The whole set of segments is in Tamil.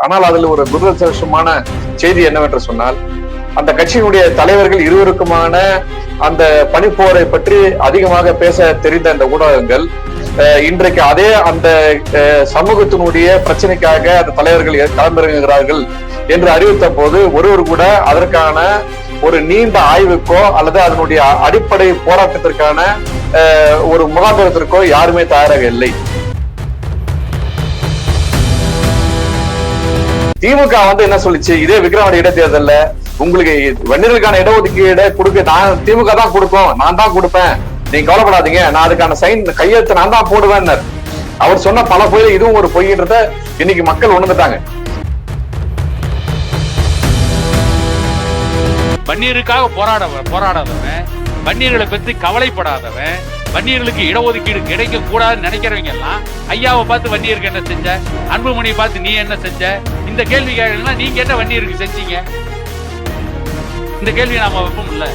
ஆனால் அதில் ஒரு துரதிருஷ்டமான செய்தி என்னவென்று சொன்னால் அந்த கட்சியினுடைய தலைவர்கள் இருவருக்குமான அந்த பனிப்போரை பற்றி அதிகமாக பேச தெரிந்த அந்த ஊடகங்கள் இன்றைக்கு அதே அந்த சமூகத்தினுடைய பிரச்சனைக்காக அந்த தலைவர்கள் களமிறங்குகிறார்கள் என்று அறிவித்த போது ஒருவர் கூட அதற்கான ஒரு நீண்ட ஆய்வுக்கோ அல்லது அதனுடைய அடிப்படை போராட்டத்திற்கான ஒரு முகாந்திரத்திற்கோ யாருமே தயாராக இல்லை. திமுக வந்து என்ன சொல்லுச்சு? இதே விக்ரவாண்டி இடைத்தேர்தல்ல உங்களுக்கு வன்னியர்களுக்கான இடஒதுக்கீடு கொடுக்க நான் திமுக தான் கொடுக்கும். நான் தான் கொடுப்பேன். நீங்க கவலைப்படாதீங்க. நான் அதுக்கான சைன் கையெழுத்து நான் தான் போடுவேன் அவர் சொன்ன பல பொய் இதுவும் ஒரு பொய்ன்றத இன்னைக்கு மக்கள் உணர்ந்துட்டாங்க. வன்னியருக்காக போராட போராடாதவன். வன்னியர்களை பற்றி கவலைப்படாதவன். வன்னியர்களுக்கு இடஒதுக்கீடு கிடைக்க கூடாதுன்னு நினைக்கிறவங்க எல்லாம் ஐயாவை பார்த்து வன்னியருக்கு என்ன செஞ்ச? அன்புமணியை பார்த்து நீ என்ன செஞ்ச? இந்த கேள்வி கேட்கலாம் நீங்க என்ன வன்னியருக்கு செஞ்சீங்க? இந்த கேள்வி நாம வைப்போம் இல்ல?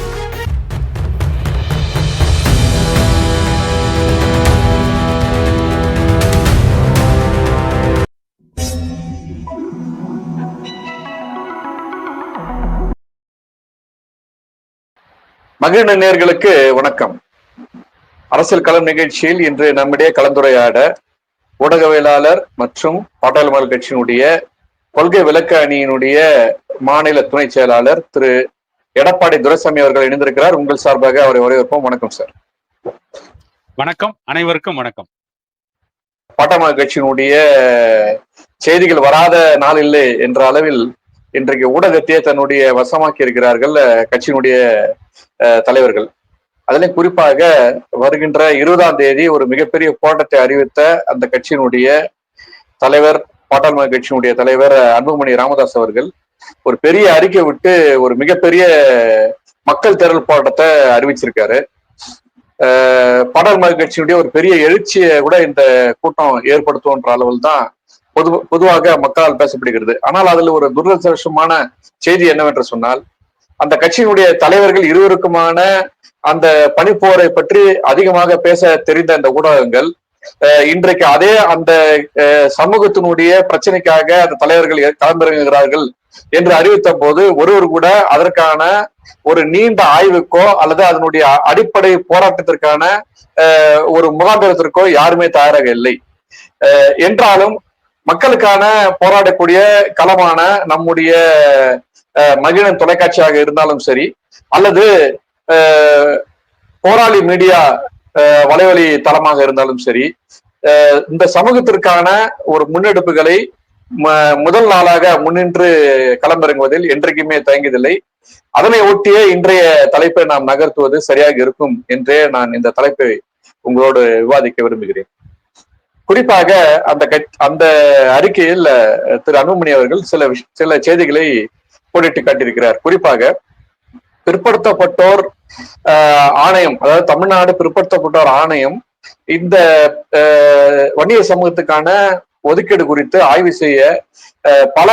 மகிழ்ந்த நேர்களுக்கு வணக்கம். அரசியல் களம் நிகழ்ச்சியில் இன்று நம்மிடையே கலந்துரையாட ஊடகவியலாளர் மற்றும் பாட்டாளி கட்சியினுடைய கொள்கை விளக்க அணியினுடைய மாநில துணை செயலாளர் திரு எடப்பாடி துரைசாமி அவர்கள் இணைந்திருக்கிறார். உங்கள் சார்பாக அவரை வரவேற்போம். வணக்கம் சார். வணக்கம். அனைவருக்கும் வணக்கம். பாட்டாளி கட்சியினுடைய செய்திகள் வராத நாள் இல்லை என்ற அளவில் இன்றைக்கு ஊடகத்தையே தன்னுடைய வசமாக்கி இருக்கிறார்கள் கட்சியினுடைய தலைவர்கள். அதிலும் குறிப்பாக வருகின்ற இருபதாம் தேதி ஒரு மிகப்பெரிய போராட்டத்தை அறிவித்த அந்த கட்சியினுடைய தலைவர் பாட்டாளி கட்சியினுடைய தலைவர் அன்புமணி ராமதாஸ் அவர்கள் ஒரு பெரிய அறிக்கை விட்டு ஒரு மிகப்பெரிய மக்கள் திரள் போராட்டத்தை அறிவிச்சிருக்காரு. அஹ், கட்சியினுடைய ஒரு பெரிய எழுச்சியை கூட இந்த கூட்டம் ஏற்படுத்தும்ன்ற அளவில் தான் பொது பொதுவாக மக்களால் பேசப்படுகிறது. ஆனால் அதில் ஒரு துரதிருஷ்டமான செய்தி என்னவென்று சொன்னால் அந்த கட்சியினுடைய தலைவர்கள் இருவருக்குமான அந்த பனிப்போரை பற்றி அதிகமாக பேச தெரிந்த அந்த ஊடகங்கள் இன்றைக்கு அதே அந்த சமூகத்தினுடைய பிரச்சனைக்காக அந்த தலைவர்கள் களமிறங்குகிறார்கள் என்று அறிவித்த போது ஒருவர் கூட அதற்கான ஒரு நீண்ட ஆய்வுக்கோ அல்லது அதனுடைய அடிப்படை போராட்டத்திற்கான ஒரு முகாந்திரத்திற்கோ யாருமே தயாராக இல்லை. என்றாலும் மக்களுக்கான போராடக்கூடிய களமான நம்முடைய மகிழன் தொலைக்காட்சியாக இருந்தாலும் சரி அல்லது போராளி மீடியா அஹ், வலைவலி தளமாக இருந்தாலும் சரி அஹ், இந்த சமூகத்திற்கான ஒரு முன்னெடுப்புகளை ம- முதல் நாளாக முன்னின்று களமிறங்குவதில் என்றைக்குமே தயங்கியதில்லை. அதனை ஒட்டியே இன்றைய தலைப்பை நாம் நகர்த்துவது சரியாக இருக்கும் என்றே நான் இந்த தலைப்பை உங்களோடு விவாதிக்க விரும்புகிறேன். குறிப்பாக அந்த கட்சி அந்த அறிக்கையில் திரு அன்புமணி அவர்கள் சில சில செய்திகளை போட்டிட்டு காட்டியிருக்கிறார். குறிப்பாக பிற்படுத்தப்பட்டோர் ஆஹ், ஆணையம் அதாவது தமிழ்நாடு பிற்படுத்தப்பட்டோர் ஆணையம் இந்த ஆஹ், வன்னியர் சமூகத்துக்கான ஒதுக்கீடு குறித்து ஆய்வு செய்ய பல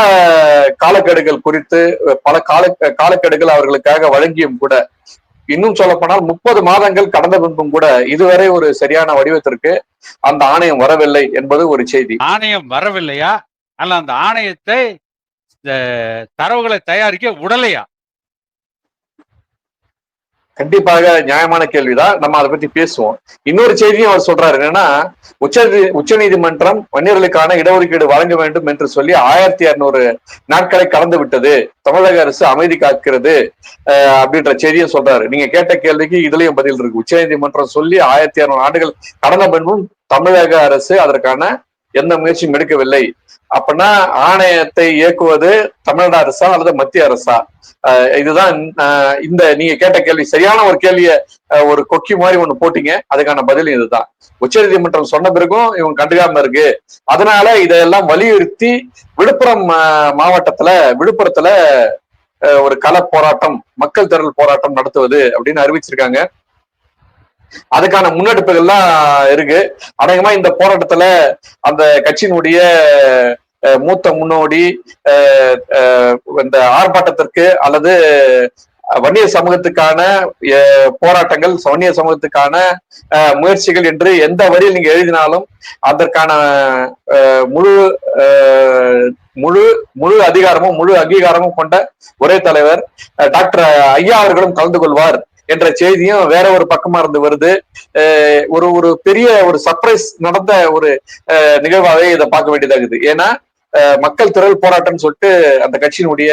காலக்கெடுகள் குறித்து பல கால காலக்கெடுகள் அவர்களுக்காக வழங்கியும் கூட இன்னும் சொல்ல போனால் முப்பது மாதங்கள் கடந்த பின்பும் கூட இதுவரை ஒரு சரியான வடிவத்திற்கு அந்த ஆணையம் வரவில்லை என்பது ஒரு செய்தி. ஆணையம் வரவில்லையா? அல்ல அந்த ஆணையத்தை தரவுகளை தயாரிக்க உடலையா? கண்டிப்பாக நியாயமான கேள்விதான். நம்ம அதை பத்தி பேசுவோம். இன்னொரு செய்தியும் அவர் சொல்றாரு. என்னன்னா உச்ச உச்ச நீதிமன்றம் வன்னியர்களுக்கான இடஒதுக்கீடு வழங்க வேண்டும் என்று சொல்லி ஆயிரத்தி இருநூறு நாட்களை கடந்து விட்டது. தமிழக அரசு அமைதி காக்கிறது அப்படின்ற செய்தியும் சொல்றாரு. நீங்க கேட்ட கேள்விக்கு இதுலயும் பதில் இருக்கு. உச்ச நீதிமன்றம் சொல்லி ஆயிரத்தி இருநூறு ஆண்டுகள் கடந்த பின்பும் தமிழக அரசு அதற்கான எந்த முயற்சியும் எடுக்கவில்லை. அப்படின்னா ஆணையத்தை இயக்குவது தமிழ்நாடு அரசா அல்லது மத்திய அரசா? இதுதான் இந்த நீங்க கேட்ட கேள்வி. சரியான ஒரு கேள்விய ஒரு கொக்கி மாதிரி ஒண்ணு போட்டீங்க. அதுக்கான பதில் இதுதான். உச்சநீதிமன்றம் சொன்ன பிறகும் இவங்க கண்டுக்காம இருக்கு. அதனால இதெல்லாம் வலியுறுத்தி விழுப்புரம் மாவட்டத்துல விழுப்புரத்துல ஒரு கள போராட்டம் மக்கள் திரள் போராட்டம் நடத்துவது அப்படின்னு அறிவிச்சிருக்காங்க. அதுக்கான முன்னெடுப்புகள்லாம் இருக்கு. அநேகமா இந்த போராட்டத்துல அந்த கட்சியினுடைய மூத்த முன்னோடி இந்த ஆர்ப்பாட்டத்திற்கு அல்லது வன்னிய சமூகத்துக்கான போராட்டங்கள் வன்னிய சமூகத்துக்கான முயற்சிகள் என்று எந்த வரியில் நீங்க எழுதினாலும் அதற்கான முழு முழு முழு அதிகாரமும் முழு அங்கீகாரமும் கொண்ட ஒரே தலைவர் டாக்டர் ஐயா அவர்களும் கலந்து கொள்வார் என்ற செய்தியும் வேற ஒரு பக்கமா இருந்து வருது. ஒரு ஒரு பெரிய ஒரு சர்ப்ரைஸ் நடந்த ஒரு நிகழ்வாகவே இதை பார்க்க வேண்டியதாகுது இருக்குது. ஏன்னா மக்கள் திரள் போராட்டம்னு சொல்லிட்டு அந்த கட்சியினுடைய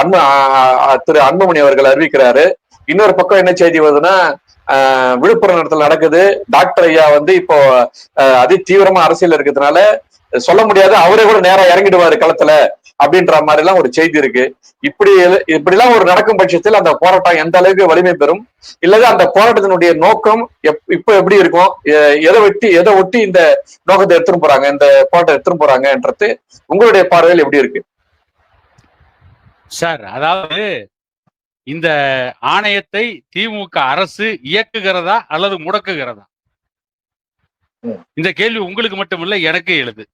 அன்பு திரு அன்புமணி அவர்கள் அறிவிக்கிறாரு. இன்னொரு பக்கம் என்ன செய்தி வருதுன்னா விழுப்புரம் இடத்துல நடக்குது. டாக்டர் ஐயா வந்து இப்போ அதி தீவிரமா அரசியல் இருக்கிறதுனால சொல்ல முடியாது. அவரே கூட நேரம் இறங்கிடுவாரு களத்துல. அப்படின்ற மாதிரி எல்லாம் ஒரு செய்தி இருக்கு. இப்படி இப்படி எல்லாம் ஒரு நடக்கும் பட்சத்தில் அந்த போராட்டம் எந்த அளவுக்கு வலிமை பெறும்? இல்லது அந்த போராட்டத்தினுடைய நோக்கம் இப்ப எப்படி இருக்கும்? எதை வெட்டி எதை ஒட்டி இந்த நோக்கத்தை எடுத்துட்டு போறாங்க? இந்த போராட்டம் எடுத்துட்டு போறாங்கன்றது உங்களுடைய பார்வையில் எப்படி இருக்கு? சார் அதாவது இந்த ஆணையத்தை திமுக அரசு இயக்குகிறதா அல்லது முடக்குகிறதா. இந்த கேள்வி உங்களுக்கு மட்டுமில்ல எனக்கு எழுது.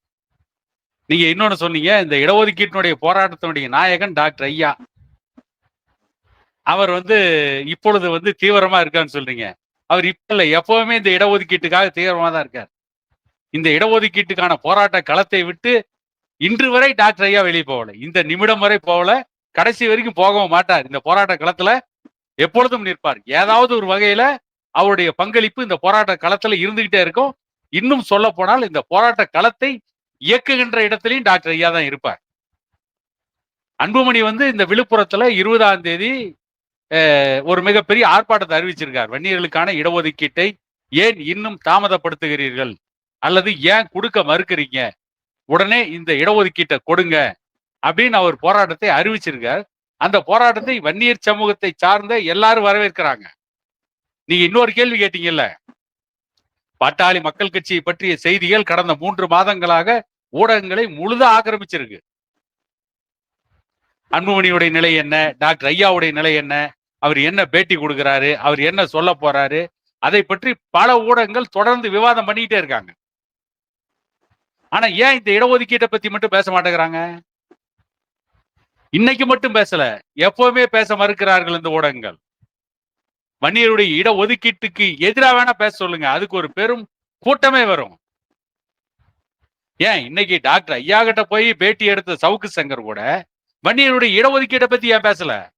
நீங்க இன்னொன்னு சொன்னீங்க இந்த இடஒதுக்கீட்டினுடைய போராட்டத்தினுடைய நாயகன் டாக்டர் ஐயா. அவர் வந்து இப்பொழுது வந்து தீவிரமா இருக்கான்னு சொல்றீங்க. அவர் இப்ப இல்ல எப்பவுமே இந்த இடஒதுக்கீட்டுக்காக தீவிரமா தான் இருக்கார். இந்த இடஒதுக்கீட்டுக்கான போராட்ட களத்தை விட்டு இன்று வரை டாக்டர் ஐயா வெளியே போகல. இந்த நிமிடம் வரை போகல. கடைசி வரைக்கும் போகவும் மாட்டார். இந்த போராட்ட களத்துல எப்பொழுதும் நிற்பார். ஏதாவது ஒரு வகையில அவருடைய பங்களிப்பு இந்த போராட்ட களத்துல இருந்துகிட்டே இருக்கும். இன்னும் சொல்ல போனால் இந்த போராட்ட களத்தை இயக்குகின்ற இடத்துலையும் டாக்டர் ஐயா தான் இருப்பார். அன்புமணி வந்து இந்த விழுப்புரத்துல இருபதாம் தேதி ஒரு மிகப்பெரிய ஆர்ப்பாட்டத்தை அறிவிச்சிருக்கார். வன்னியர்களுக்கான இடஒதுக்கீட்டை ஏன் இன்னும் தாமதப்படுத்துகிறீர்கள்? அல்லது ஏன் கொடுக்க மறுக்கிறீங்க? உடனே இந்த இடஒதுக்கீட்டை கொடுங்க அப்படின்னு அவர் போராட்டத்தை அறிவிச்சிருக்கார். அந்த போராட்டத்தை வன்னியர் சமூகத்தை சார்ந்த எல்லாரும் வரவேற்கிறாங்க. நீங்க இன்னொரு கேள்வி கேட்டீங்கல்ல? பாட்டாளி மக்கள் கட்சியை பற்றிய செய்திகள் கடந்த மூன்று மாதங்களாக ஊடகங்களை முழுத ஆக்கிரமிச்சிருக்கு. அன்புமணியுடைய நிலை என்ன? டாக்டர் ஐயாவுடைய நிலை என்ன? அவர் என்ன பேட்டி கொடுக்கிறாரு? அவர் என்ன சொல்ல போறாரு? அதை பற்றி பல ஊடகங்கள் தொடர்ந்து விவாதம் பண்ணிக்கிட்டே இருக்காங்க. ஆனா ஏன் இந்த இடஒதுக்கீட்டை பத்தி மட்டும் பேச மாட்டேங்கிறாங்க? இன்னைக்கு மட்டும் பேசல. எப்பவுமே பேச மறுக்கிறார்கள் இந்த ஊடகங்கள். வன்னியருடைய இட ஒதுக்கீட்டுக்கு எதிராக வேணா பேச சொல்லுங்க. அதுக்கு ஒரு பெரும் கூட்டமே வரும். ஏன்? இன்னைக்கு டாக்டர் ஐயா கிட்ட போய் பேட்டி எடுத்த சவுக்கு சங்கர் கூட வன்னியருடைய இடஒதுக்கீட்டை பத்தி ஏன் பேசல?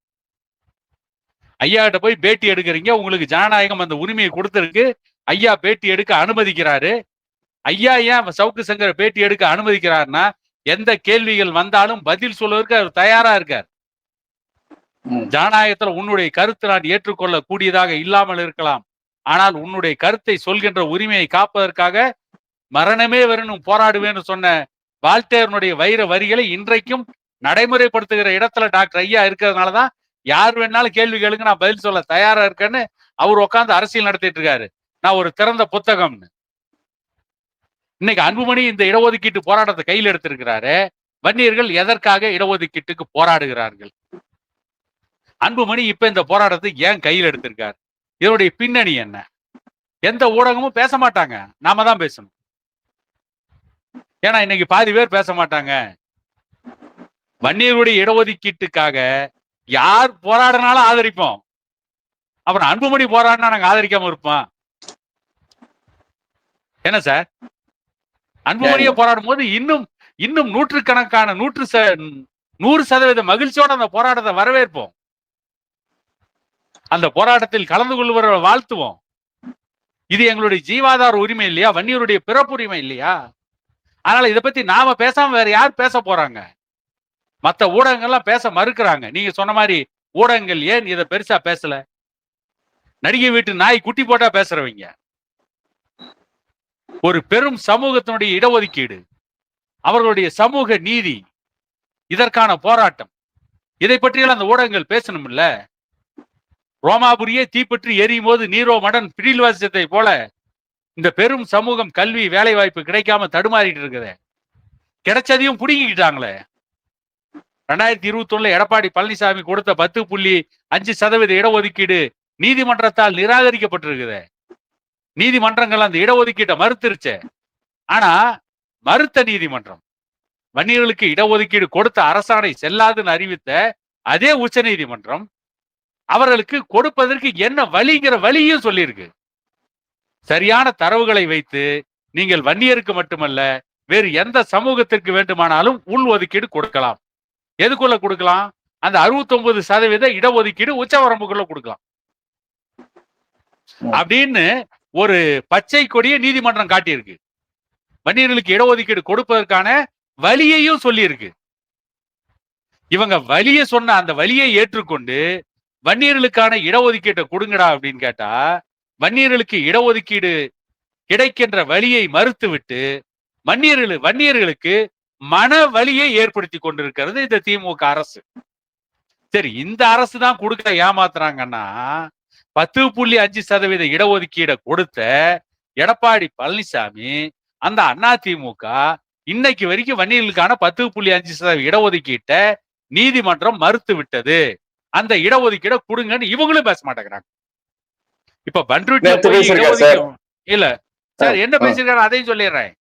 ஐயா கிட்ட போய் பேட்டி எடுக்கிறீங்க. உங்களுக்கு ஜனநாயகம் அந்த உரிமையை கொடுத்துருக்கு. ஐயா பேட்டி எடுக்க அனுமதிக்கிறாரு. ஐயா ஏன் சவுக்கு சங்கர் பேட்டி எடுக்க அனுமதிக்கிறாருன்னா எந்த கேள்விகள் வந்தாலும் பதில் சொல்வதற்கு அவர் தயாரா இருக்கார். ஜனநாயகத்துல உன்னுடைய கருத்து நான் ஏற்றுக்கொள்ள கூடியதாக இல்லாமல் இருக்கலாம். ஆனால் உன்னுடைய கருத்தை சொல்கின்ற உரிமையை காப்பதற்காக மரணமே வரணும் போராடுவேன்னு சொன்ன வால்டேரனுடைய வைர வரிகளை இன்றைக்கும் நடைமுறைப்படுத்துகிற இடத்துல டாக்டர் ஐயா இருக்கிறதுனாலதான் யார் வேணாலும் கேள்வி கேளுங்க நான் பதில் சொல்ல தயாரா இருக்கேன்னு அவர் உட்கார்ந்து அரசியல் நடத்திட்டு இருக்காரு. நான் ஒரு திறந்த புத்தகம்னு. இன்னைக்கு அன்புமணி இந்த இடஒதுக்கீட்டு போராட்டத்தை கையில் எடுத்திருக்கிறாரு. வன்னியர்கள் எதற்காக இடஒதுக்கீட்டுக்கு போராடுகிறார்கள்? அன்புமணி இப்ப இந்த போராட்டத்தை ஏன் கையில் எடுத்திருக்கார்? இதனுடைய பின்னணி என்ன? எந்த ஊடகமும் பேச மாட்டாங்க. நாம தான் பேசணும். ஏன்னா இன்னைக்கு பாதி பேர் பேச மாட்டாங்க. வன்னியர்களுடைய இடஒதுக்கீட்டுக்காக யார் போராடினாலும் ஆதரிப்போம். அப்புறம் அன்புமணி போராடினா நாங்க ஆதரிக்காம இருப்போம்? என்ன சார்? அன்புமணியை போராடும் போது இன்னும் இன்னும் நூற்றுக்கணக்கான நூற்று ச- நூறு சதவீத மகிழ்ச்சியோட அந்த போராட்டத்தை வரவேற்போம். அந்த போராட்டத்தில் கலந்து கொள்வரை வாழ்த்துவோம். இது எங்களுடைய ஜீவாதார உரிமை இல்லையா? வன்னியருடைய பிறப்புரிமை இல்லையா? அதனால இதை பத்தி நாம பேசாம வேற யார் பேச போறாங்க? மற்ற ஊடகங்கள்லாம் பேச மறுக்கிறாங்க. நீங்க சொன்ன மாதிரி ஊடகங்கள் ஏன் இதை பெருசா பேசல? நடிகை வீட்டு நாய் குட்டி போட்டா பேசுறவங்க. ஒரு பெரும் சமூகத்தினுடைய இடஒதுக்கீடு. அவர்களுடைய சமூக நீதி. இதற்கான போராட்டம். இதை பற்றியெல்லாம் அந்த ஊடகங்கள் பேசணும் ரோமாபுரியே தீப்பற்றி எரியும் போது நீரோ மடன் பிடில்வாசியத்தை போல இந்த பெரும் சமூகம் கல்வி வேலை வாய்ப்பு கிடைக்காம தடுமாறிட்டு இருக்குது. கிடைச்சதையும் புடுங்கிக்கிட்டாங்களே. ரெண்டாயிரத்தி இருபத்தி ஒண்ணுல எடப்பாடி பழனிசாமி கொடுத்த பத்து புள்ளி அஞ்சு சதவீத இடஒதுக்கீடு நீதிமன்றத்தால் நிராகரிக்கப்பட்டிருக்குது. நீதிமன்றங்கள் அந்த இடஒதுக்கீட்டை மறுத்துருச்சு. ஆனா மறுத்த நீதிமன்றம் வன்னியர்களுக்கு இடஒதுக்கீடு கொடுத்த அரசாணை செல்லாதுன்னு அறிவித்த அதே உச்சநீதிமன்றம் அவர்களுக்கு கொடுப்பதற்கு என்ன வழிங்கிற வழியும் சொல்லியிருக்கு. சரியான தரவுகளை வைத்து நீங்கள் வன்னியருக்கு மட்டுமல்ல வேறு எந்த சமூகத்திற்கு வேண்டுமானாலும் உள் ஒதுக்கீடு கொடுக்கலாம். எதுக்குள்ள கொடுக்கலாம்? அந்த 69% சதவீத இடஒதுக்கீடு உச்சவரம்புக்குள்ள கொடுக்கலாம். அப்படின்னு ஒரு பச்சை கொடியை நீதிமன்றம் காட்டியிருக்கு. வன்னியர்களுக்கு இடஒதுக்கீடு கொடுப்பதற்கான வழியையும் சொல்லியிருக்கு. இவங்க வழியை சொன்ன அந்த வழியை ஏற்றுக்கொண்டு வன்னியர்களுக்கான இடஒதுக்கீட்டை கொடுங்கடா அப்படின்னு கேட்டா வன்னியர்களுக்கு இடஒதுக்கீடு கிடைக்கின்ற வழியை மறுத்துவிட்டு வன்னியர்கள் வன்னியர்களுக்கு மன வலியை ஏற்படுத்தி கொண்டிருக்கிறது இந்த திமுக அரசு. சரி இந்த அரசு தான் கொடுக்க ஏமாத்துறாங்கன்னா பத்து புள்ளி அஞ்சு சதவீத இடஒதுக்கீடை கொடுத்த எடப்பாடி பழனிசாமி அந்த அண்ணா திமுக இன்னைக்கு வரைக்கும் வன்னியர்களுக்கான பத்து புள்ளி அஞ்சு சதவீத இடஒதுக்கீட்டை நீதிமன்றம் மறுத்து விட்டது அந்த இடஒதுக்கீடை கொடுங்கன்னு இவங்களும் பேச மாட்டேங்கிறாங்க. இப்ப இடஒதுக்கீடு இல்ல. சார் என்ன. பேசிருக்காரு அதையும் சொல்லிடுறேன்.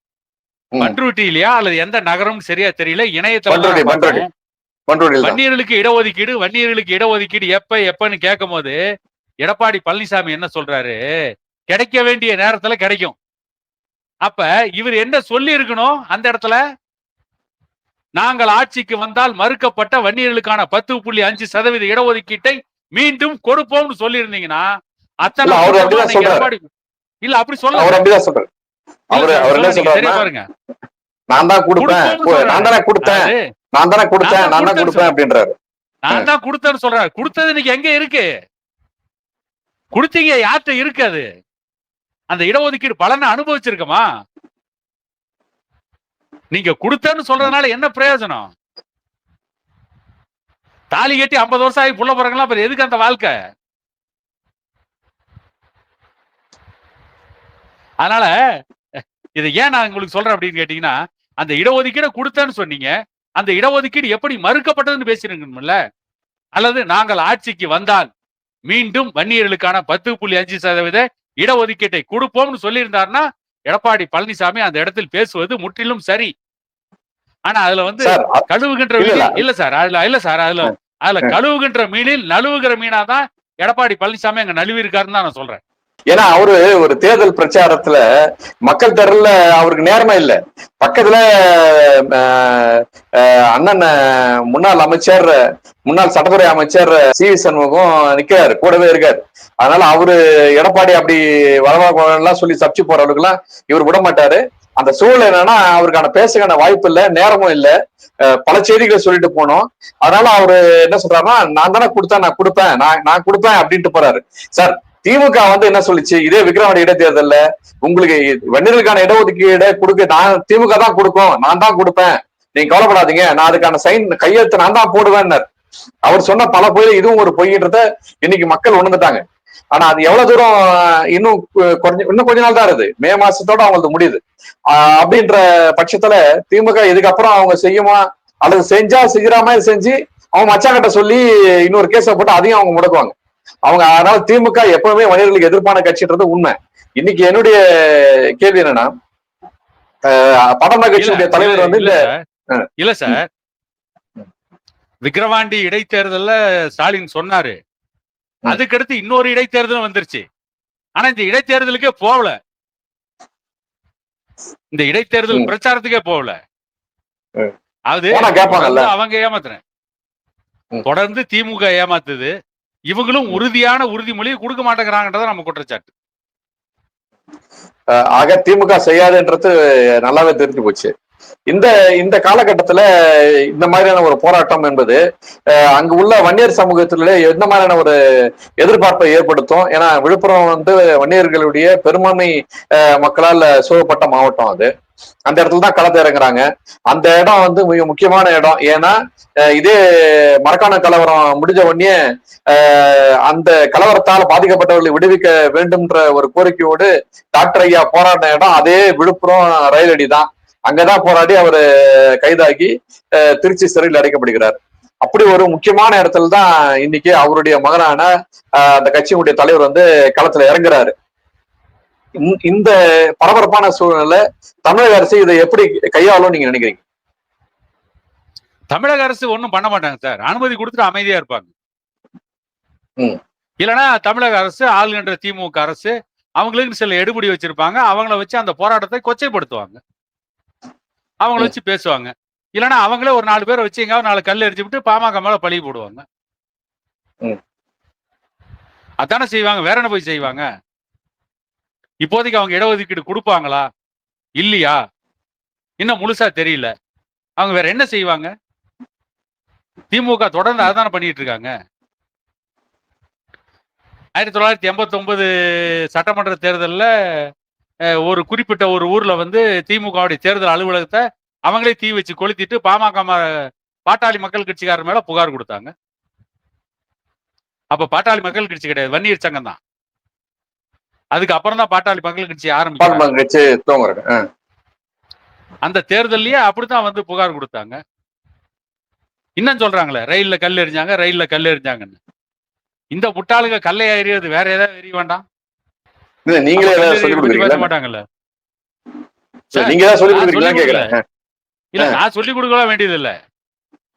ம். பன்ருட்டிலையா அல்லது எந்த நகரம் சரியா தெரியல. இணையத்துல பண்ருட்டி, பண்ருட்டி. வன்னியர்களுக்கு இடஒதுக்கீடு வன்னியர்களுக்கு இடஒதுக்கீடு எப்ப எப்பன்னு கேட்கும் போது எடப்பாடி பழனிசாமி என்ன சொல்றாரு? கிடைக்க வேண்டிய நேரத்துல கிடைக்கும். அப்ப இவர் என்ன சொல்லி இருக்கணும் அந்த இடத்துல? நாங்கள் ஆட்சிக்கு வந்தால் மறுக்கப்பட்ட வன்னியர்களுக்கான பத்து புள்ளி அஞ்சு சதவீத இடஒதுக்கீட்டை மீண்டும் கொடுப்போம்னு சொல்லி இருந்தீங்கன்னா அத்தனை இல்ல, அப்படி சொல்ல அவர் அப்படிதான் சொல்றாரு. அவரு அவர் என்ன சொல்றாருன்னா பாருங்க. நான் தான் கொடுப்பேன். நான் தானே கொடுத்தேன். நான் தானே கொடுத்தேன். நான் கொடுப்பேன் அப்படின்றாரு. நான் தான் கொடுத்தேன்னு சொல்றேன் கொடுத்தது இன்னைக்கு எங்க இருக்கு? கொடுத்தீங்க யார்கிட்ட இருக்கு அது? அந்த இடஒதுக்கீடு பலனை அனுபவிச்சிருக்கமா? நீங்க கொடுத்தேன்னு சொல்றதுனால என்ன பிரயோஜனம்? தாலி கட்டி 50 வருஷம் ஆகி புள்ள போறாங்களா அப்புறம் எதுக்கு அந்த வாழ்க்கை? அதனால இதை ஏன் நான் உங்களுக்கு சொல்றேன் அப்படின்னு கேட்டீங்கன்னா அந்த இடஒதுக்கீடு கொடுத்தேன்னு சொன்னீங்க. அந்த இடஒதுக்கீடு எப்படி மறுக்கப்பட்டதுன்னு பேசுறீங்கல்ல அல்லது நாங்கள் ஆட்சிக்கு வந்தால் மீண்டும் வன்னியர்களுக்கான பத்து புள்ளி அஞ்சு சதவீத இடஒதுக்கீட்டை கொடுப்போம்னு சொல்லியிருந்தாருன்னா எடப்பாடி பழனிசாமி அந்த இடத்தில் பேசுவது முற்றிலும் சரி. ஆனா அதுல வந்து கழுவுகின்ற மீனில் இல்ல. இல்ல சார் அதுல இல்ல சார் அதுல அதுல கழுவுகின்ற மீனில் நழுவுகிற மீனா தான் எடப்பாடி பழனிசாமி அங்க நழுவி இருக்காருன்னு தான் நான் சொல்றேன். ஏன்னா அவரு ஒரு தேர்தல் பிரச்சாரத்துல மக்கள் தெருல அவருக்கு நேரமே இல்லை. பக்கத்துல அண்ணன் முன்னாள் அமைச்சர் முன்னாள் சட்டத்துறை அமைச்சர் சி வி சண்முகம் நிக்கிறாரு கூடவே இருக்காரு. அதனால அவரு எடப்பாடி அப்படி வரவெல்லாம் சொல்லி சப்சி போற அளவுக்கு எல்லாம் இவர் விட மாட்டாரு. அந்த சூழல் என்னன்னா அவருக்கான பேசுக்கான வாய்ப்பு இல்லை நேரமும் இல்லை. பல செய்திகளை சொல்லிட்டு போனோம். அதனால அவரு என்ன சொல்றாருன்னா நான் தானே கொடுத்தேன் நான் கொடுப்பேன் நான் நான் கொடுப்பேன் அப்படின்ட்டு போறாரு. சார் திமுக வந்து என்ன சொல்லிச்சு? இதே விக்ரவாண்டி இடைத்தேர்தல்ல உங்களுக்கு வன்னியர்களுக்கான இடஒதுக்கீடு கொடுக்க நான் திமுக தான் கொடுக்கும். நான் தான் கொடுப்பேன். நீங்க கவலைப்படாதீங்க. நான் அதுக்கான சைன் கையெழுத்து நான் தான் போடுவேன்னார். அவர் சொன்ன பல பொய் இதுவும் ஒரு பொய்ன்றத இன்னைக்கு மக்கள் உணர்ந்துட்டாங்க. ஆனா அது எவ்வளவு தூரம் இன்னும் கொஞ்சம் குறைஞ்ச இன்னும் கொஞ்ச நாள் தான் இருக்குது. மே மாசத்தோட அவங்களுக்கு முடியுது. அப்படின்ற பட்சத்துல திமுக இதுக்கப்புறம் அவங்க செய்யுமா? அல்லது செஞ்சா செய்யற மாதிரி செஞ்சு அவங்க மச்சாங்கிட்ட சொல்லி இன்னொரு கேஸை போட்டு அதையும் அவங்க முடக்குவாங்க. அவங்க அதனால திமுக எப்பவுமே வணிகர்களுக்கு எதிர்ப்பான கட்சின்றது உண்மை இன்னைக்கு என்னுடைய கேள்வி என்னன்னா படமா கட்சியுடைய தலைவர் வந்து இல்ல. இல்ல சார் விக்கிரவாண்டி இடைத்தேர்தல்ல ஸ்டாலின் சொன்னாரு. அதுக்கடுத்து இன்னொரு இடைத்தேர்தல் வந்துருச்சு ஆனா இந்த இடைத்தேர்தலுக்கே போகல இந்த இடைத்தேர்தல். பிரச்சாரத்துக்கே போகல. அது அவங்க ஏமாத்துறேன். தொடர்ந்து திமுக ஏமாத்துது இவங்களும் உறுதியான உறுதிமொழியை கொடுக்க மாட்டேங்கிறாங்கன்றத நம்ம குற்றச்சாட்டு. ஆக திமுக செய்யாதுன்றது நல்லாவே தெரிஞ்சு போச்சு. இந்த இந்த காலகட்டத்துல இந்த மாதிரியான ஒரு போராட்டம் என்பது அங்கு உள்ள வன்னியர் சமூகத்திலே எந்த மாதிரியான ஒரு எதிர்பார்ப்பை ஏற்படுத்தும்? ஏன்னா விழுப்புரம் வந்து வன்னியர்களுடைய பெரும்பான்மை மக்களால் சூழப்பட்ட மாவட்டம் அது. அந்த இடத்துல தான் களத்தை இறங்குறாங்க. அந்த இடம் வந்து மிக முக்கியமான இடம். ஏன்னா இதே மரக்காண கலவரம் முடிஞ்ச உடனே ஆஹ் அந்த கலவரத்தால் பாதிக்கப்பட்டவர்களை விடுவிக்க வேண்டும்ன்ற ஒரு கோரிக்கையோடு டாக்டர் ஐயா போராடின இடம் அதே விழுப்புரம் ரயிலடி தான். அங்கதான் போராடி அவர் கைதாகி அஹ், திருச்சி சிறையில் அடைக்கப்படுகிறார். அப்படி ஒரு முக்கியமான இடத்துல தான் இன்னைக்கு அவருடைய மகனான அந்த கட்சியினுடைய தலைவர் வந்து களத்துல இறங்குறாரு. இந்த- பரபரப்பான சூழ்நிலை தமிழக அரசு இதை எப்படி கையாளும் நீங்க நினைக்கிறீங்க? தமிழக அரசு ஒண்ணும் பண்ண மாட்டாங்க சார். அனுமதி கொடுத்துட்டு அமைதியா இருப்பாங்க. இல்லைன்னா தமிழக அரசு ஆளுகின்ற திமுக அரசு அவங்களுக்கு சில எடுபடி வச்சிருப்பாங்க. அவங்கள வச்சு அந்த போராட்டத்தை கொச்சைப்படுத்துவாங்க. அவங்கள. வச்சு பேசுவாங்க. இல்லைன்னா அவங்களே ஒரு நாலு பேரை வச்சு எங்காவது நாலு கல் எரிஞ்சு விட்டு பாமக மேல பழி போடுவாங்க. அதானே செய்வாங்க. வேற என்ன போய் செய்வாங்க? இப்போதைக்கு அவங்க இடஒதுக்கீடு கொடுப்பாங்களா? இல்லையா? இன்னும் முழுசா தெரியல. அவங்க வேற என்ன செய்வாங்க? திமுக தொடர்ந்து அதான பண்ணிட்டு இருக்காங்க. ஆயிரத்தி தொள்ளாயிரத்தி எண்பத்தி ஒன்பது சட்டமன்ற தேர்தலில் ஒரு குறிப்பிட்ட ஒரு ஊர்ல வந்து திமுகவுடைய தேர்தல் அலுவலகத்தை அவங்களே தீ வச்சு கொளுத்திட்டு பாமக பாட்டாளி மக்கள் கட்சிக்காரர் மேல புகார் கொடுத்தாங்க. அப்ப பாட்டாளி மக்கள் கட்சி கிடையாது. வன்னியர் சங்கம் தான். அதுக்கு அப்புறம் தான் பாட்டாளி மக்கள் கட்சி ஆரம்பிச்சாங்க பால்மங்க கட்சி தோங்குறாங்க ஆ. அந்த தேர்தல்லயே அப்படித்தான் வந்து புகார் கொடுத்தாங்க. இன்னும் சொல்றாங்களே ரயில்ல கல் எறிஞ்சாங்க ரயில்ல கல் எறிஞ்சாங்கன்னு. இந்த முட்டாளுங்க கல்லை எறியது வேற ஏதாவது எறிய வேண்டாம்? நீங்களே மாட்டாங்கல்ல. இல்ல, நான் சொல்லி வேண்டியது இல்ல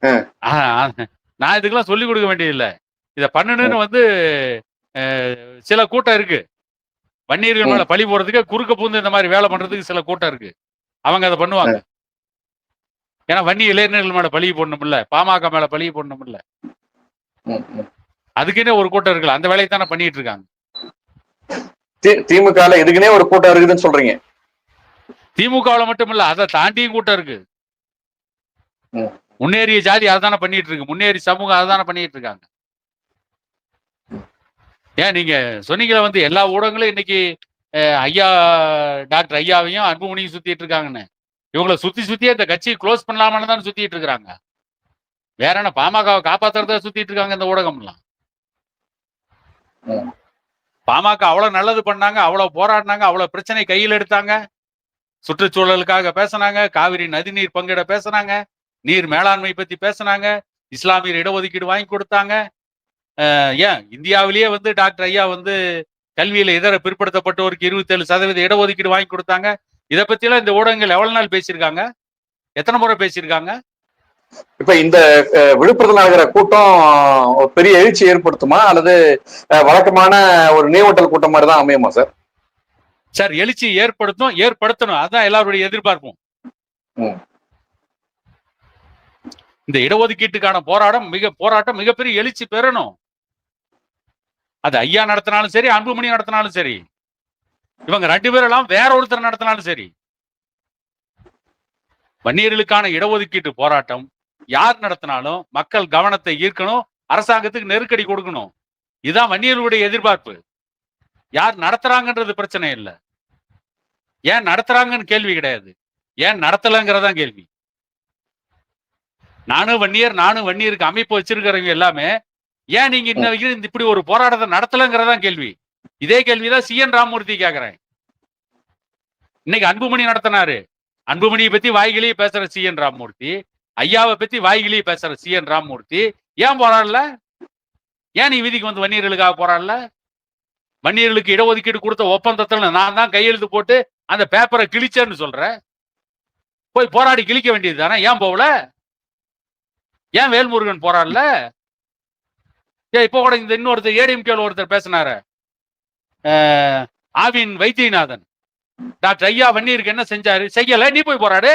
ஆ, நான் இதுக்கெல்லாம் சொல்லி கொடுக்க வேண்டியது இல்ல இத பண்ணணும்னு வந்து சில கூட்டம் இருக்கு. வன்னியர்கள் மேல பழி போறதுக்கு குறுக்க பூந்து இந்த மாதிரி வேலை பண்றதுக்கு சில கூட்டம் இருக்கு. அவங்க அதை பண்ணுவாங்க. ஏன்னா வன்னி இளைஞர்கள் மேல பழி போடணும்ல. பாமக மேல பழி போடணும்ல. ம். அதுக்குன்னே ஒரு கூட்டம் இருக்குல்ல. அந்த வேலையை தானே பண்ணிட்டு இருக்காங்க. தி- திமுகல இதுக்குன்னே ஒரு கூட்டம் இருக்குதுன்னு சொல்றீங்க. திமுகவுல மட்டும் இல்ல அதை தாண்டியும் கூட்டம் இருக்கு. முன்னேறிய ஜாதி அதானே பண்ணிட்டு இருக்கு. முன்னேறி சமூகம் அதானே பண்ணிட்டு இருக்காங்க. ஏன் நீங்க சொன்னீங்களே வந்து எல்லா ஊடகங்களும் இன்னைக்கு ஐயா டாக்டர் ஐயாவையும் அன்புமணியும் சுத்திட்டு இருக்காங்கன்னு. இவங்கள சுத்தி சுத்தி இந்த கட்சியை க்ளோஸ் பண்ணலாமான்னு தான் சுத்திட்டு இருக்காங்க. வேற என்ன பாமகவை காப்பாத்துறதா சுத்திட்டு இருக்காங்க இந்த ஊடகம்லாம்? பாமக அவ்வளவு நல்லது பண்ணாங்க அவ்வளவு போராடினாங்க அவ்வளவு பிரச்சனை கையில் எடுத்தாங்க. சுற்றுச்சூழலுக்காக பேசினாங்க காவிரி நதிநீர் பங்கிட பேசினாங்க நீர் மேலாண்மை பத்தி பேசினாங்க இஸ்லாமியர் இடஒதுக்கீடு வாங்கி கொடுத்தாங்க. ஏன்? இந்தியாவிலேயே வந்து டாக்டர் ஐயா வந்து கல்வியில இதர பிற்படுத்தப்பட்டோருக்கு இருபத்தேழு சதவீத இடஒதுக்கீடு வாங்கி கொடுத்தாங்க. இதை பத்தியெல்லாம் இந்த ஊடகங்கள் எவ்வளவு நாள் பேசியிருக்காங்க? எத்தனை முறை பேசியிருக்காங்க? இப்ப இந்த விழுப்புரத்துல நடக்கிற கூட்டம் ஒரு பெரிய எழுச்சி ஏற்படுத்துமா? அல்லது வழக்கமான ஒரு நீவட்டல் கூட்டம் மாதிரி தான் அமையுமா சார்? சார் எழுச்சி ஏற்படுத்தும் ஏற்படுத்தணும். அதான் எல்லாருடைய எதிர்பார்ப்பும். இந்த இடஒதுக்கீட்டுக்கான போராட்டம் மிக போராட்டம் மிகப்பெரிய எழுச்சி பெறணும். அது ஐயா நடத்தினாலும் சரி அன்புமணி நடத்தினாலும் சரி. இவங்க ரெண்டு பேரெல்லாம் வேற ஒருத்தர் நடத்தினாலும் சரி. வன்னியர்களுக்கான இடஒதுக்கீட்டு போராட்டம் யார் நடத்தினாலும் மக்கள் கவனத்தை ஈர்க்கணும் அரசாங்கத்துக்கு நெருக்கடி கொடுக்கணும். இதுதான் வன்னியர்களுடைய எதிர்பார்ப்பு. யார் நடத்துறாங்கன்றது பிரச்சனை இல்லை. ஏன் நடத்துறாங்கன்னு கேள்வி கிடையாது. ஏன் நடத்தலைங்கிறதான் கேள்வி. நானும் வன்னியர் நானும் வன்னியருக்கு அமைப்பு வச்சிருக்கிறவங்க எல்லாமே ஏன் நீங்க இன்ன வரைக்கும் இப்படி ஒரு போராட்டத்தை நடத்தலைங்கிறதான் கேள்வி. இதே கேள்விதான் சி. என். ராமமூர்த்தி கேக்குறேன். இன்னைக்கு அன்புமணி நடத்தினாரு. அன்புமணியை பத்தி வாய்கிலேயே பேசுற சி. என். ராமமூர்த்தி ஐயாவை பத்தி வாய்கிலேயே பேசுற சி. என். ராமமூர்த்தி ஏன் போராடல ஏன் நீ வீதிக்கு வந்து வன்னியர்களுக்காக போராடல வன்னியர்களுக்கு இடஒதுக்கீடு கொடுத்த ஒப்பந்தத்துல நான் தான் கையெழுத்து போட்டு அந்த பேப்பரை கிழிச்சேன்னு சொல்றேன் போய் போராடி கிழிக்க வேண்டியது தானே ஏன் போகல? ஏன் வேல்முருகன் போராடல ஏ இப்போ கூட இந்த இன்னொருத்தர் ஏடிஎம்கேல ஒருத்தர் பேசினாரு. ஆவின் வைத்தியநாதன். டாக்டர் ஐயா வன்னியருக்கு என்ன செஞ்சாரு? செய்யல நீ போய் போராடு.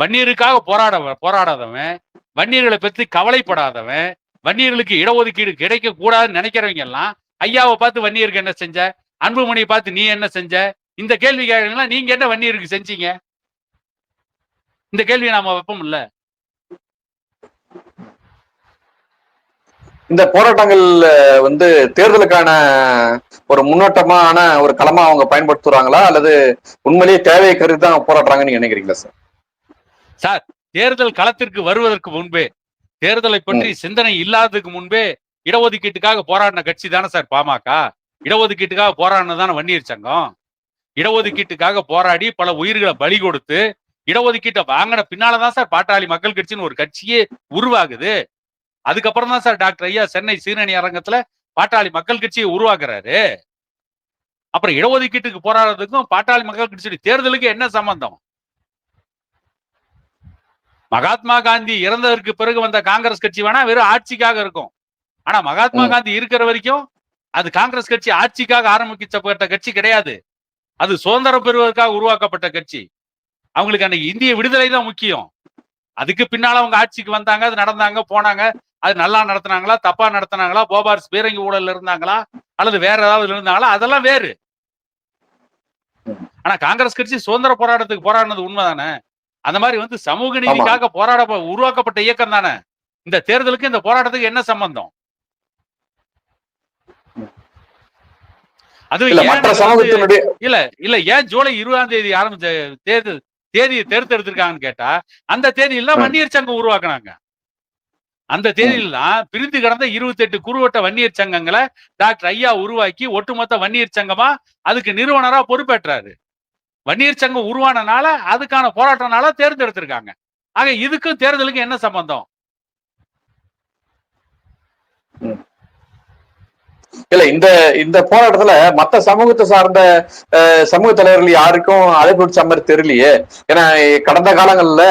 வன்னியருக்காக போராட போராடாதவன் வன்னியர்களை பற்றி கவலைப்படாதவன் வன்னியர்களுக்கு இடஒதுக்கீடு கிடைக்க கூடாதுன்னு நினைக்கிறவங்க எல்லாம் ஐயாவை பார்த்து வன்னியருக்கு என்ன செஞ்ச? அன்புமணியை பார்த்து நீ என்ன செஞ்ச? இந்த கேள்வி கேட்கறீங்களா? நீங்க என்ன வன்னியருக்கு செஞ்சீங்க? இந்த கேள்வியை நாம வைப்போம் இல்லை? இந்த போராட்டங்கள் வந்து தேர்தலுக்கான ஒரு முன்னோட்டமான ஒரு களமா அவங்க பயன்படுத்துறாங்களா? அல்லது உண்மையிலேயே தேவையை கருதி தான் போராடுறாங்கன்னு நீங்க நினைக்கிறீங்களா சார்? சார் தேர்தல் களத்திற்கு வருவதற்கு முன்பே தேர்தலை பற்றி சிந்தனை இல்லாததுக்கு முன்பே இடஒதுக்கீட்டுக்காக போராடின கட்சி தானே சார் பாமக? இடஒதுக்கீட்டுக்காக போராடினது தானே வன்னியர் சங்கம்? இடஒதுக்கீட்டுக்காக போராடி பல உயிர்களை பலி கொடுத்து இடஒதுக்கீட்டை வாங்கின பின்னாலதான் சார் பாட்டாளி மக்கள் கட்சின்னு ஒரு கட்சியே உருவாகுது. அதுக்கப்புறம் தான் சார் டாக்டர் ஐயா சென்னை சீரணி அரங்கத்துல பாட்டாளி மக்கள் கட்சியை உருவாக்குறாரு. அப்புறம் இடஒதுக்கீட்டுக்கு போராடுறதுக்கும் பாட்டாளி மக்கள் கட்சி தேர்தலுக்கு என்ன சம்பந்தம்? மகாத்மா காந்தி இறந்ததற்கு பிறகு வந்த காங்கிரஸ் கட்சி வேணா வெறும் ஆட்சிக்காக இருக்கும். ஆனா மகாத்மா. காந்தி இருக்கிற வரைக்கும் அது காங்கிரஸ் கட்சி ஆட்சிக்காக ஆரம்பிக்கப்பட்ட கட்சி கிடையாது. அது சுதந்திரம் பெறுவதற்காக உருவாக்கப்பட்ட கட்சி. அவங்களுக்கு அன்னைக்கு இந்திய விடுதலை தான் முக்கியம். அதுக்கு பின்னால அவங்க ஆட்சிக்கு வந்தாங்க அது நடந்தாங்க போனாங்க. அது நல்லா நடத்துனாங்களா தப்பா நடத்துனாங்களா போபார்ஸ் பீரங்கி ஊழல்ல இருந்தாங்களா அல்லது வேற ஏதாவது இருந்தாங்களா அதெல்லாம் வேறு. ஆனா காங்கிரஸ் கட்சி சுதந்திர போராட்டத்துக்கு போராடினது உண்மைதானே? அந்த மாதிரி வந்து சமூக நீதிக்காக போராட உருவாக்கப்பட்ட இயக்கம் தானே? இந்த தேர்தலுக்கு இந்த போராட்டத்துக்கு என்ன சம்பந்தம்? அது இல்ல இல்ல ஏன் ஜூலை இருபதாம் தேதி ஆரம்பிச்ச தேர்தல் தேதியை தேர்ந்தெடுத்திருக்காங்கன்னு கேட்டா அந்த தேதியில. வன்னியர் சங்கம் உருவாக்குனாங்க. அந்த தேதியில தான் பிரிந்து கிடந்த இருபத்தி எட்டு குறுவட்ட வன்னியர் சங்கங்களை டாக்டர் ஐயா உருவாக்கி ஒட்டுமொத்த வன்னியர் சங்கமா அதுக்கு நிறுவனரா பொறுப்பேற்றாரு. வன்னியர் சங்கம் உருவானனால அதுக்கான போராட்டனால தேர்ந்தெடுத்திருக்காங்க. ஆக இதுக்கும் தேர்தலுக்கு என்ன சம்பந்தம்? இல்ல இந்த இந்த போராட்டத்துல மத்த சமூகத்தை சார்ந்த சமூக தலைவர்கள் யாருக்கும் அழைப்பு விடுச்ச மாதிரி தெரியலையே. ஏன்னா கடந்த காலங்கள்ல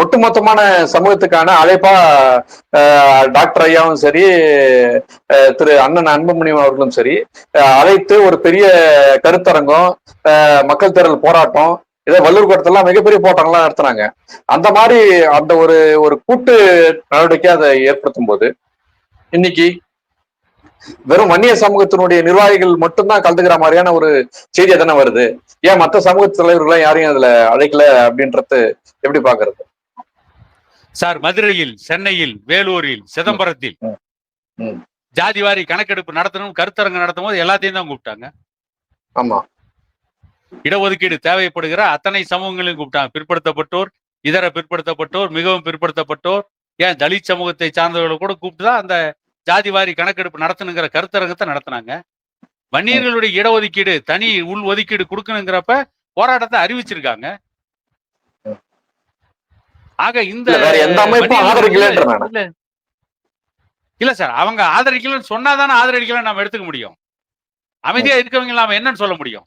ஒட்டுமொத்தமான சமூகத்துக்கான அழைப்பா டாக்டர் ஐயாவும் சரி அஹ், திரு அண்ணன் அன்புமணி அவர்களும் சரி அழைத்து ஒரு பெரிய கருத்தரங்கம் மக்கள் தேர்தல் போராட்டம் இதே வள்ளூர் கோட்டத்தெல்லாம் மிகப்பெரிய போராட்டங்கள்லாம் நடத்துனாங்க. அந்த மாதிரி அந்த ஒரு ஒரு கூட்டு நடவடிக்கை அதை ஏற்படுத்தும் போது இன்னைக்கு வெறும் வன்னிய சமூகத்தினுடைய நிர்வாகிகள் மட்டும்தான் கலந்துக்கிற மாதிரியான ஒரு செய்தியா தானே வருது. ஏன் மத்த சமூக தலைவர்கள் யாரையும் அதுல அழைக்கல அப்படின்றது எப்படி பாக்குறது? சார் மதுரையில் சென்னையில் வேலூரில் சிதம்பரத்தில். ஜாதிவாரி கணக்கெடுப்பு நடத்தணும் கருத்தரங்கு நடத்தும் போது எல்லாத்தையும் தான் கூப்பிட்டாங்க. ஆமா. இடஒதுக்கீடு தேவைப்படுகிற அத்தனை சமூகங்களையும் கூப்பிட்டாங்க. பிற்படுத்தப்பட்டோர் இதர பிற்படுத்தப்பட்டோர் மிகவும் பிற்படுத்தப்பட்டோர் ஏன் தலித் சமூகத்தை சார்ந்தவர்களை கூட கூப்பிட்டு தான் அந்த ஜாதிவாரி கணக்கெடுப்பு நடத்தணுங்கிற கருத்தரங்கத்தை நடத்தினாங்க. வன்னியர்களுடைய இடஒதுக்கீடு தனி உள் ஒதுக்கீடு கொடுக்கணுங்கிறப்ப போராட்டத்தை அறிவிச்சிருக்காங்க. ஆக இந்த இல்ல, சார். அவங்க ஆதரிக்கலன்னு சொன்னாதானே ஆதரிக்கலன்னு நம்ம எடுத்துக்க முடியும். அமைதியா இருக்கவங்க நாம என்னன்னு சொல்ல முடியும்?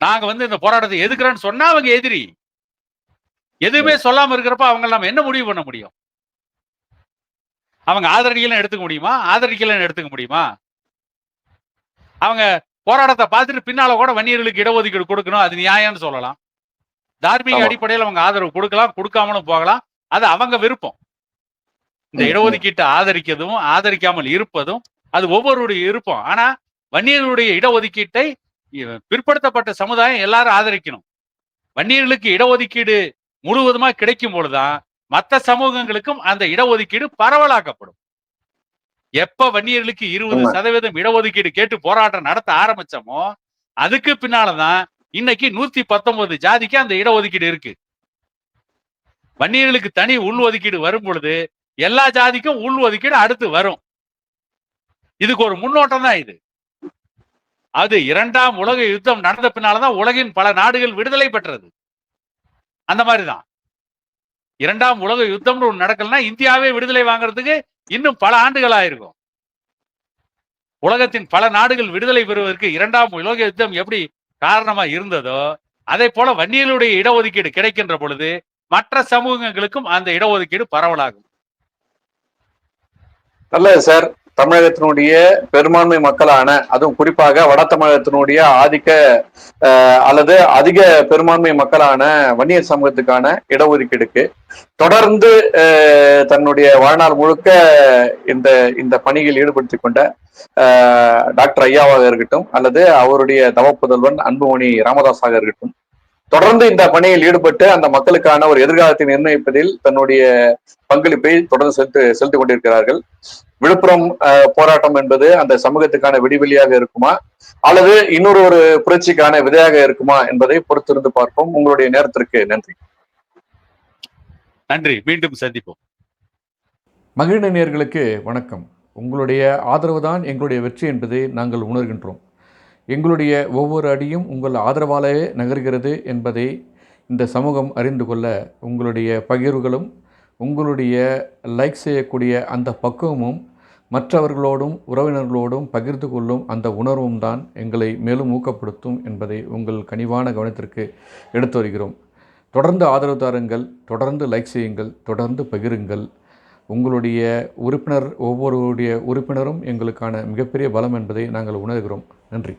நாங்க வந்து இந்த போராட்டத்தை எதுக்குறோன்னு சொன்னா அவங்க எதிரி. எதுவுமே சொல்லாம இருக்கிறப்ப அவங்க நம்ம என்ன முடிவு பண்ண முடியும்? அவங்க ஆதரிக்கலன்னு எடுத்துக்க முடியுமா? ஆதரிக்கலன்னு எடுத்துக்க முடியுமா? அவங்க போராட்டத்தை பார்த்துட்டு பின்னால கூட வன்னியர்களுக்கு இடஒதுக்கீடு கொடுக்கணும் அது நியாயம்னு சொல்லலாம். தார்மீக. அடிப்படையில் அவங்க ஆதரவு கொடுக்கலாம் கொடுக்காமலும் போகலாம். அது அவங்க விருப்பம். இந்த. இடஒதுக்கீட்டை ஆதரிக்கிறதும் ஆதரிக்காமல் இருப்பதும் அது ஒவ்வொருடைய விருப்பம். ஆனா வன்னியர்களுடைய இடஒதுக்கீட்டை பிற்படுத்தப்பட்ட சமுதாயம் எல்லாரும் ஆதரிக்கணும். வன்னியர்களுக்கு இடஒதுக்கீடு முழுவதுமா கிடைக்கும் பொழுதுதான் மற்ற சமூகங்களுக்கும் அந்த இடஒதுக்கீடு பரவலாக்கப்படும். எப்ப வன்னியர்களுக்கு இருபது. சதவீதம் இடஒதுக்கீடு கேட்டு போராட்டம் நடத்த ஆரம்பிச்சோமோ அதுக்கு பின்னாலதான் இன்னைக்கு நூத்தி பத்தொன்பது ஜாதிக்கு அந்த இடஒதுக்கீடு இருக்கு. வன்னியர்களுக்கு தனி உள் ஒதுக்கீடு வரும் பொழுது எல்லா ஜாதிக்கும் உள் ஒதுக்கீடு அடுத்து வரும். இதுக்கு ஒரு முன்னோட்டம் தான் இது. அது இரண்டாம் உலக யுத்தம் நடந்த பின்னாலதான் உலகின் பல நாடுகள் விடுதலை பெற்றது. அந்த மாதிரிதான். இரண்டாம் உலக யுத்தம்னு ஒன்று நடக்கலன்னா இந்தியாவே விடுதலை வாங்குறதுக்கு இன்னும் பல ஆண்டுகள் ஆயிருக்கும் உலகத்தின் பல நாடுகள் விடுதலை பெறுவதற்கு இரண்டாம் உலக யுத்தம் எப்படி காரணமா இருந்ததோ அதே போல வன்னியலுடைய இடஒதுக்கீடு கிடைக்கின்ற பொழுது மற்ற சமூகங்களுக்கும் அந்த இடஒதுக்கீடு பரவலாகும். நல்லது சார். தமிழகத்தினுடைய பெரும்பான்மை மக்களான அதுவும் குறிப்பாக வட தமிழகத்தினுடைய ஆதிக்க அஹ், அல்லது அதிக பெரும்பான்மை மக்களான வன்னியர் சமூகத்துக்கான இடஒதுக்கீடுக்கு தொடர்ந்து அஹ், தன்னுடைய வாழ்நாள் முழுக்க இந்த இந்த பணியில் ஈடுபடுத்திக் கொண்ட டாக்டர் ஐயாவாக இருக்கட்டும் அல்லது அவருடைய தவப்புதல்வன் அன்புமணி ராமதாஸாக இருக்கட்டும் தொடர்ந்து இந்த பணியில் ஈடுபட்டு அந்த மக்களுக்கான ஒரு எதிர்காலத்தை நிர்ணயிப்பதில் தன்னுடைய பங்களிப்பை தொடர்ந்து செலுத்து செலுத்திக் கொண்டிருக்கிறார்கள். விழுப்புரம் அஹ், போராட்டம் என்பது அந்த சமூகத்துக்கான விடிவெளியாக இருக்குமா? அல்லது இன்னொரு ஒரு புரட்சிக்கான விதையாக இருக்குமா என்பதை பொறுத்திருந்து பார்ப்போம். உங்களுடைய நேரத்திற்கு நன்றி. நன்றி. மீண்டும் சந்திப்போம். மகிழ்ந்த நேயர்களுக்கு வணக்கம். உங்களுடைய ஆதரவு தான் எங்களுடைய வெற்றி என்பதை நாங்கள் உணர்கின்றோம். எங்களுடைய ஒவ்வொரு அடியும் உங்கள் ஆதரவாலே நகர்கிறது என்பதை இந்த சமூகம் அறிந்து கொள்ள உங்களுடைய பகிர்வுகளும் உங்களுடைய லைக் செய்யக்கூடிய அந்த பக்குவமும் மற்றவர்களோடும் உறவினர்களோடும் பகிர்ந்து கொள்ளும் அந்த உணர்வும் தான் எங்களை மேலும் ஊக்கப்படுத்தும் என்பதை உங்கள் கனிவான கவனத்திற்கு எடுத்து வருகிறோம். தொடர்ந்து ஆதரவு தாருங்கள் தொடர்ந்து லைக் செய்யுங்கள் தொடர்ந்து பகிருங்கள். உங்களுடைய உறுப்பினர் ஒவ்வொருவருடைய உறுப்பினரும் எங்களுக்கான மிகப்பெரிய பலம் என்பதை நாங்கள் உணர்கிறோம். நன்றி.